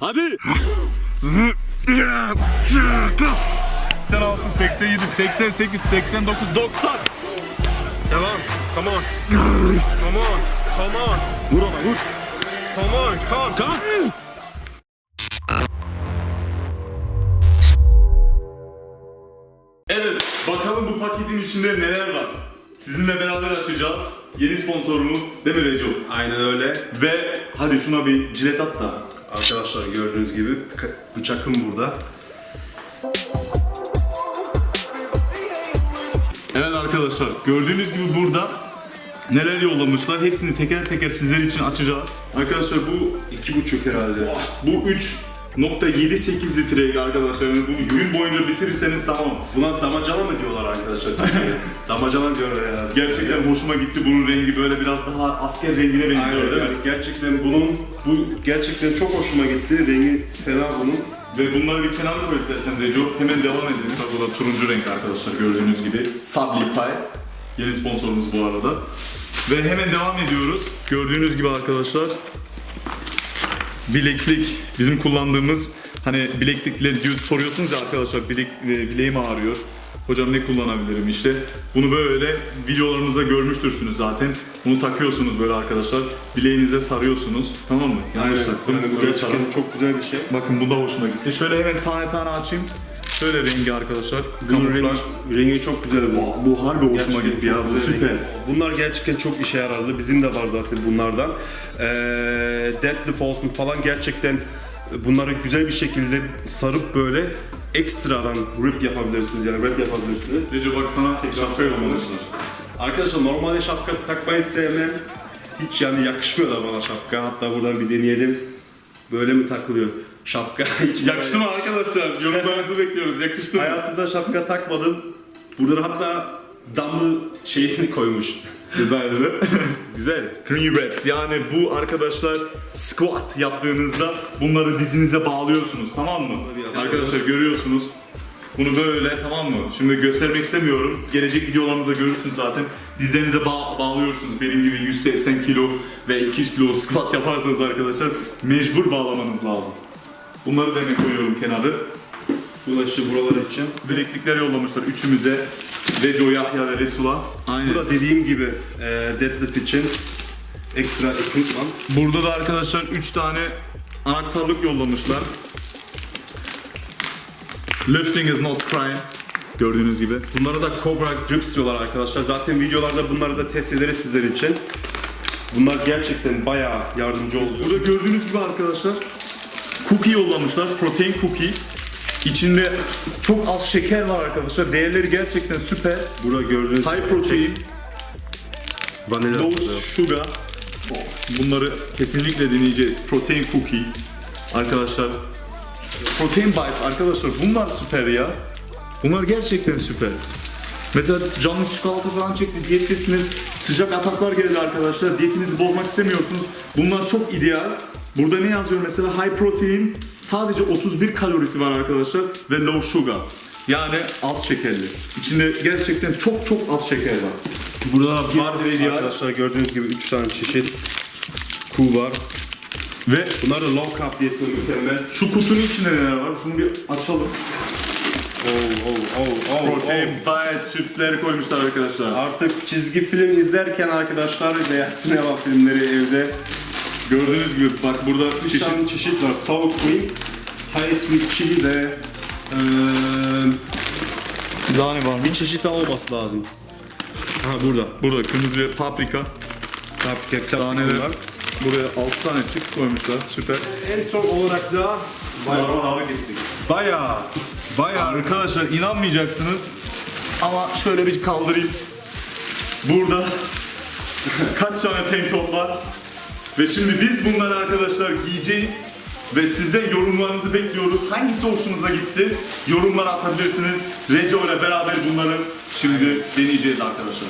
Hadi. 86, 87, 88, 89, 90. Tamam. Come on. Come on. Come on. Vur ona vur. Come on. Come. Kalk. Evet, bakalım bu paketin içinde neler var. Sizinle beraber açacağız. Yeni sponsorumuz Reco? Aynen öyle. Ve hadi şuna bir cilet at da. Arkadaşlar gördüğünüz gibi bıçakım burada. Evet arkadaşlar, gördüğünüz gibi burada neler yollamışlar. Hepsini teker teker sizler için açacağız. Arkadaşlar bu İki buçuk herhalde. bu 3.78 litre arkadaşlar. Yani bunu gün boyunca bitirirseniz tamam. Buna damacana mı diyorlar arkadaşlar? damacana diyorlar ya. Gerçekten hoşuma gitti bunun rengi böyle biraz daha asker rengine benziyor Aynen değil yani mi? gerçekten bunun bu gerçekten çok hoşuma gitti. Rengi fena bunun. Ve bunları bir kenara koy istersen Reco. Hemen devam edelim. Bak bu da turuncu renk arkadaşlar gördüğünüz gibi. Sublify. Yeni sponsorumuz bu arada. Ve hemen devam ediyoruz. Gördüğünüz gibi arkadaşlar bileklik bizim kullandığımız hani bileklikle diyor soruyorsunuz ya arkadaşlar bilek, e, bileğim ağrıyor. Hocam ne kullanabilirim işte. Bunu böyle videolarımızda görmüştürsünüz zaten. Bunu takıyorsunuz böyle arkadaşlar. Bileğinize sarıyorsunuz. Tamam mı? Yanlış taktım. Yani bu Böyle gerçekten çok güzel bir şey. Bakın bu da hoşuma gitti. Şöyle hemen tane tane açayım. Şöyle rengi arkadaşlar. Bunun Kamuflaj. rengi, rengi çok güzel bu. Bu harbi hoşuma Gerçekten gitti ya. çok Bu güzel süper. rengi. Bunlar gerçekten çok işe yararlı. Bizim de var zaten bunlardan. Ee, deadlift olsun falan gerçekten bunları güzel bir şekilde sarıp böyle ekstradan rip yapabilirsiniz yani rap yapabilirsiniz. Recep bak sana şapka yollamışlar. Arkadaşlar normalde şapka takmayı sevmem. Hiç yani yakışmıyor da bana şapka. Hatta buradan bir deneyelim. Böyle mi takılıyor? Şapka hiç Yakıştı mı arkadaşlar? Yorumlarınızı bekliyoruz. Yakıştı mı? Hayatımda şapka takmadım. Burada hatta damlı şeyini koymuş. Güzeldi. Güzel. Knee wraps yani bu arkadaşlar squat yaptığınızda bunları dizinize bağlıyorsunuz tamam mı? Arkadaşlar görüyorsunuz. Bunu böyle tamam mı? Şimdi göstermek istemiyorum. Gelecek videolarımızda görürsünüz zaten. Dizlerinize bağ- bağlıyorsunuz. Benim gibi 180 kilo ve 200 kilo squat yaparsanız arkadaşlar mecbur bağlamanız lazım. Bunları da hemen koyuyorum kenarı. Bu da işte buralar için. Bileklikler yollamışlar üçümüze. Reco, Yahya ve Resul'a. Aynen. Bu da dediğim gibi e, deadlift için ekstra ekipman. Burada da arkadaşlar 3 tane anahtarlık yollamışlar. Lifting is not crime. Gördüğünüz gibi. Bunlara da Cobra Grips diyorlar arkadaşlar. Zaten videolarda bunları da test ederiz sizler için. Bunlar gerçekten bayağı yardımcı oluyor. Burada gördüğünüz gibi arkadaşlar cookie yollamışlar. Protein cookie. İçinde çok az şeker var arkadaşlar. Değerleri gerçekten süper. Burada gördüğünüz High protein, vanilya. low sugar. Bunları kesinlikle deneyeceğiz. Protein cookie. Arkadaşlar Protein bites arkadaşlar bunlar süper ya. Bunlar gerçekten süper. Mesela canınız çikolata falan çekti, diyettesiniz, sıcak ataklar geldi arkadaşlar, diyetinizi bozmak istemiyorsunuz. Bunlar çok ideal. Burada ne yazıyor mesela? High protein, sadece 31 kalorisi var arkadaşlar ve low sugar. Yani az şekerli. İçinde gerçekten çok çok az şeker var. Burada da var arkadaşlar gördüğünüz gibi 3 tane çeşit ku var. Ve Bunlar da low carb diyetine mükemmel. şu kutunun içinde neler var? Şunu bir açalım. Oh, oh, oh, oh, Protein bite chipsleri koymuşlar arkadaşlar. Artık çizgi film izlerken arkadaşlar veya sinema filmleri evde Gördüğünüz gibi bak burada 3 çeşit tane çeşit var. Sour cream, Thai sweet chili ve eee daha ne var mı? bir çeşit daha olması lazım. Ha burada. Burada kırmızı paprika, Paprika klasik neler? var. Buraya 6 tane chips koymuşlar. Süper. En son olarak da Bayağı gittik. bayağı bayağı Arkadaşlar inanmayacaksınız ama şöyle bir kaldırayım. Burada kaç tane tank top var? Ve şimdi biz bunları arkadaşlar giyeceğiz ve sizden yorumlarınızı bekliyoruz. Hangisi hoşunuza gitti? Yorumlara atabilirsiniz. Reco ile beraber bunları şimdi deneyeceğiz arkadaşlar.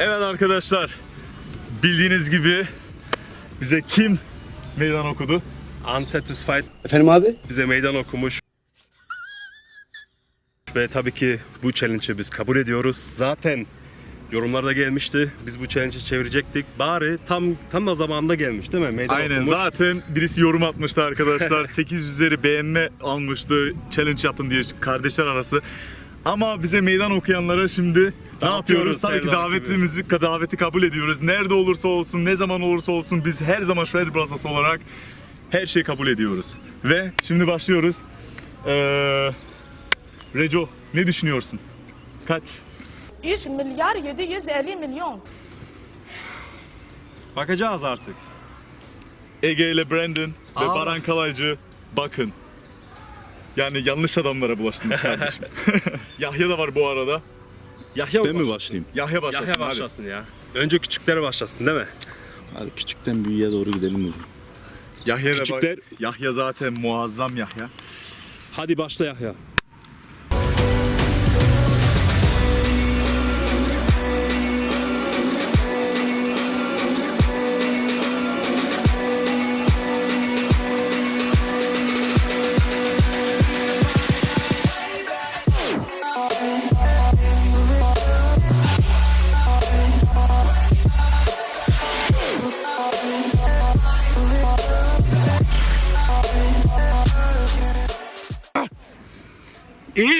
Evet arkadaşlar. Bildiğiniz gibi bize kim meydan okudu? Unsatisfied Efendim abi? bize meydan okumuş. Ve tabii ki bu challenge'ı biz kabul ediyoruz. Zaten yorumlarda gelmişti. Biz bu challenge'ı çevirecektik. Bari tam tam da zamanında gelmiş değil mi? Meydan Aynen okumuş. zaten birisi yorum atmıştı arkadaşlar. 8 üzeri beğenme almıştı. Challenge yapın diye kardeşler arası. Ama bize meydan okuyanlara şimdi ne yapıyoruz? Tabii ki davetimizi, daveti kabul ediyoruz. Nerede olursa olsun, ne zaman olursa olsun biz her zaman Shred Brothers olarak her şeyi kabul ediyoruz. Ve şimdi başlıyoruz. Ee, Reco ne düşünüyorsun? Kaç? 3 milyar 750 milyon. Bakacağız artık. Ege ile Brandon ve Aa. Baran Kalaycı bakın. Yani yanlış adamlara bulaştınız kardeşim. Yahya da var bu arada. Yahya Ben mi başlayayım? Yahya başlasın. Yahya başlasın ya. Önce küçükleri başlasın değil mi? Hadi küçükten büyüğe doğru gidelim bugün. Yahya Küçükler- bak. Yahya zaten muazzam Yahya. Hadi başla Yahya.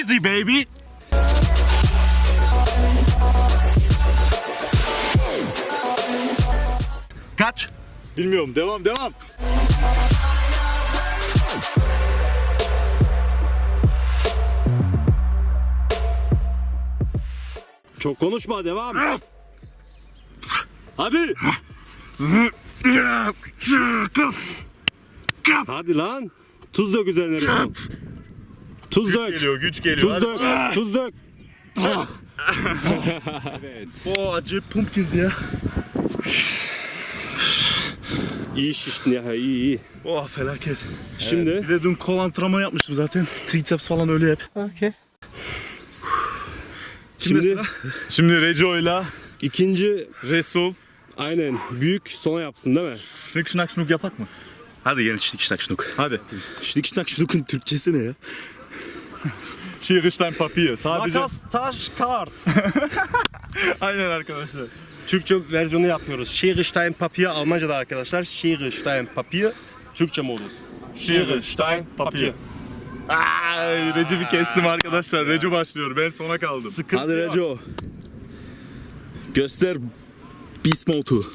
Easy baby. Kaç? Bilmiyorum. Devam devam. Çok konuşma devam. Hadi. Hadi lan. Tuz dök üzerine. Tuz dök. Geliyor, güç geliyor. Tuz Hadi. dök. Tuz dök. O acı pump girdi ya. İyi şiştin ya iyi iyi. Oh felaket. Şimdi Bir de dün kol antrenmanı yapmıştım zaten. Triceps falan öyle hep. şimdi Şimdi Reco'yla ikinci Resul aynen büyük sona yapsın değil mi? şınak şınak şunuk yapak mı? Hadi gel şınak şınak şunuk. Hadi. Şınak şınak şınukun Türkçesi ne ya? Şiirişten papiye. Sadece... taş, kart. Aynen arkadaşlar. Türkçe versiyonu yapıyoruz. Schere, Papier Almanca'da arkadaşlar. Schere, Papier. Türkçe modus. Schere, Stein, Papier. Ay, Recep'i kestim arkadaşlar. Recep başlıyor. Ben sona kaldım. Hadi Reco. Göster Beast Mode'u.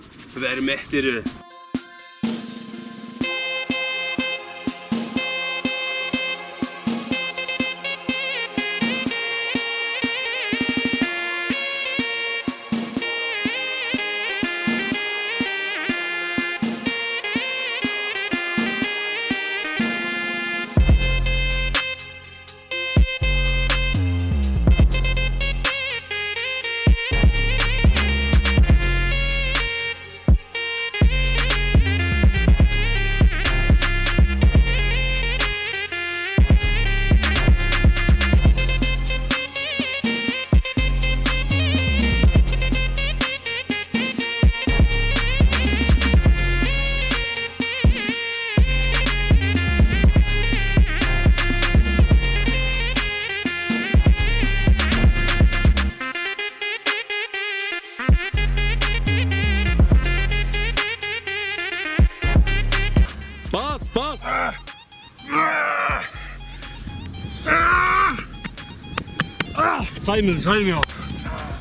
Saymıyor, saymıyor.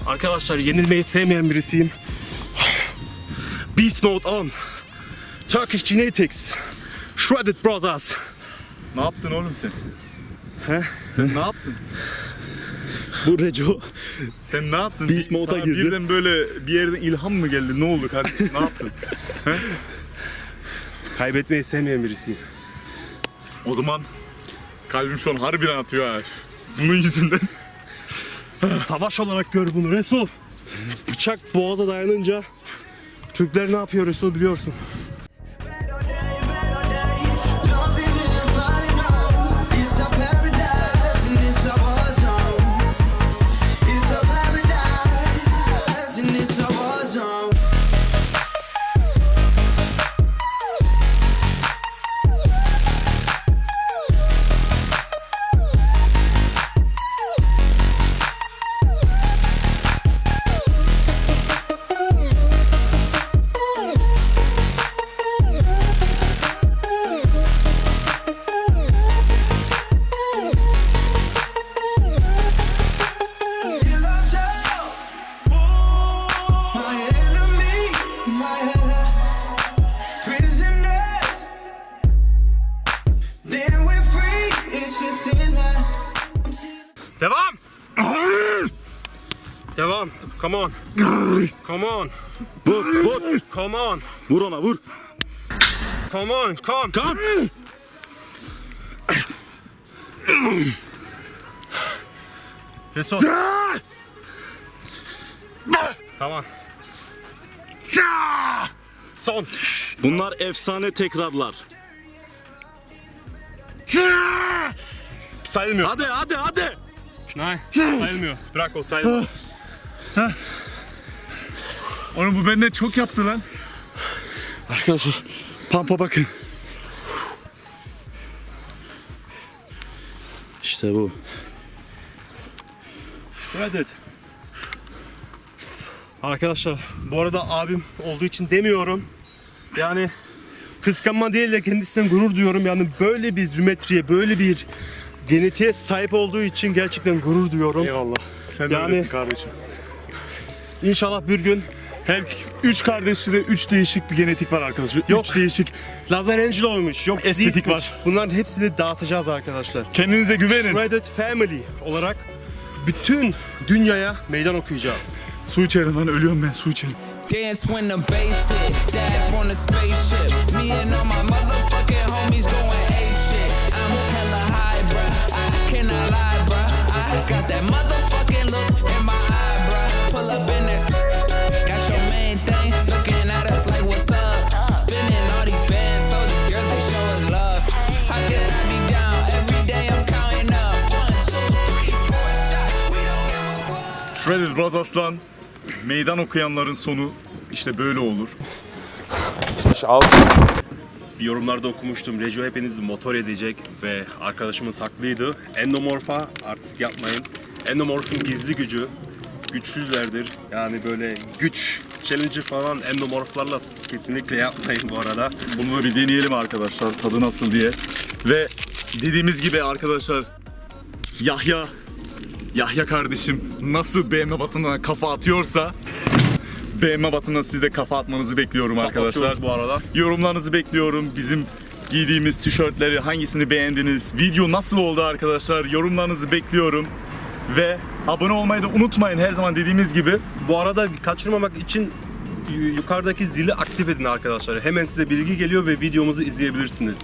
Arkadaşlar yenilmeyi sevmeyen birisiyim. Beast Mode on. Turkish Genetics. Shredded Brothers. Ne yaptın oğlum sen? He? Sen ne yaptın? Bu Reco Sen ne yaptın? Beast mode'a girdi. Birden böyle bir yerden ilham mı geldi? Ne oldu kardeşim? ne yaptın? Kaybetmeyi sevmeyen birisiyim. O zaman kalbim şu an harbiden atıyor ha. Bunun yüzünden. Savaş olarak gör bunu Resul. Bıçak boğaza dayanınca Türkler ne yapıyor Resul biliyorsun. Devam. Devam. Come on. Come on. Vur vur. Come on. Vur ona vur. Come on. Come. Kam. Reso. Tamam. Son. Bunlar efsane tekrarlar. Sayılmıyor. Hadi hadi hadi. Hayır. Sayılmıyor. Bırak o sayılmıyor. Oğlum bu benden çok yaptı lan. Arkadaşlar pampa bakın. İşte bu. Reddit. Arkadaşlar bu arada abim olduğu için demiyorum. Yani kıskanma değil de kendisinden gurur duyuyorum. Yani böyle bir zümetriye, böyle bir genetiğe sahip olduğu için gerçekten gurur duyuyorum. Eyvallah. Sen de Yani- öylesin kardeşim. İnşallah bir gün Her üç kardeşte de üç değişik bir genetik var arkadaşlar. Yok. Üç değişik. Lazer Angel olmuş, yok Estetik Zeus'muş. var. Bunların hepsini dağıtacağız arkadaşlar. Kendinize güvenin. Reddit Family olarak bütün dünyaya meydan okuyacağız. Su içerim lan ölüyorum ben su içerim. Dance when the bass hit, dab on the spaceship. Me and all my motherfucking cannot lie, bruh. I got that motherfucking look in my eye, bruh. Pull up in that skirt. Got your main thing looking at us like what's up. Spinning all these bands, so these girls they show us love. How can I be down? Every day I'm counting up. One, two, three, four shots. We don't give a fuck. Shredded Bros Aslan. Meydan okuyanların sonu işte böyle olur. Bir yorumlarda okumuştum. Rejo hepinizi motor edecek ve arkadaşımız haklıydı. Endomorpha artık yapmayın. Endomorph'un gizli gücü güçlülerdir. Yani böyle güç challenge falan endomorflarla kesinlikle yapmayın bu arada. Bunu da bir deneyelim arkadaşlar tadı nasıl diye. Ve dediğimiz gibi arkadaşlar Yahya Yahya kardeşim nasıl BM batına kafa atıyorsa BM batına siz de kafa atmanızı bekliyorum arkadaşlar. Bu arada. Yorumlarınızı bekliyorum. Bizim giydiğimiz tişörtleri hangisini beğendiniz? Video nasıl oldu arkadaşlar? Yorumlarınızı bekliyorum. Ve abone olmayı da unutmayın her zaman dediğimiz gibi. Bu arada kaçırmamak için yu- yukarıdaki zili aktif edin arkadaşlar. Hemen size bilgi geliyor ve videomuzu izleyebilirsiniz.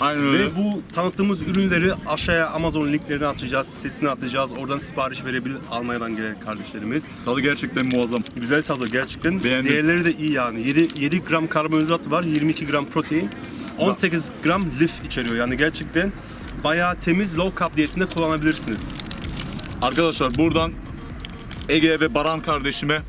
Aynen öyle. Ve bu tanıttığımız ürünleri aşağıya Amazon linklerini atacağız, sitesine atacağız. Oradan sipariş verebilir Almanya'dan gelen kardeşlerimiz. Tadı gerçekten muazzam. Güzel tadı gerçekten. Beğendim. Değerleri de iyi yani. 7, 7 gram karbonhidrat var, 22 gram protein, 18 gram lif içeriyor. Yani gerçekten bayağı temiz low carb diyetinde kullanabilirsiniz. Arkadaşlar buradan Ege ve Baran kardeşime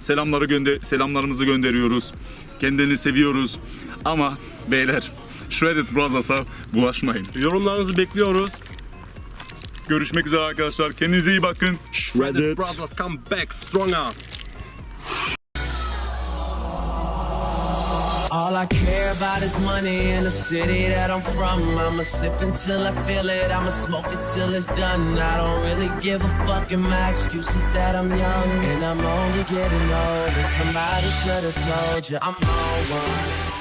selamları gönder selamlarımızı gönderiyoruz. Kendilerini seviyoruz. Ama beyler Shredded Brothers'a bulaşmayın. Yorumlarınızı bekliyoruz. Görüşmek üzere arkadaşlar. Kendinize iyi bakın. Shredded. Brothers come back stronger. All I care about is money in the city that I'm from. I'ma sip until I feel it, I'ma smoke it till it's done. I don't really give a fuck, and my excuse is that I'm young and I'm only getting older. Somebody should have told you I'm on one.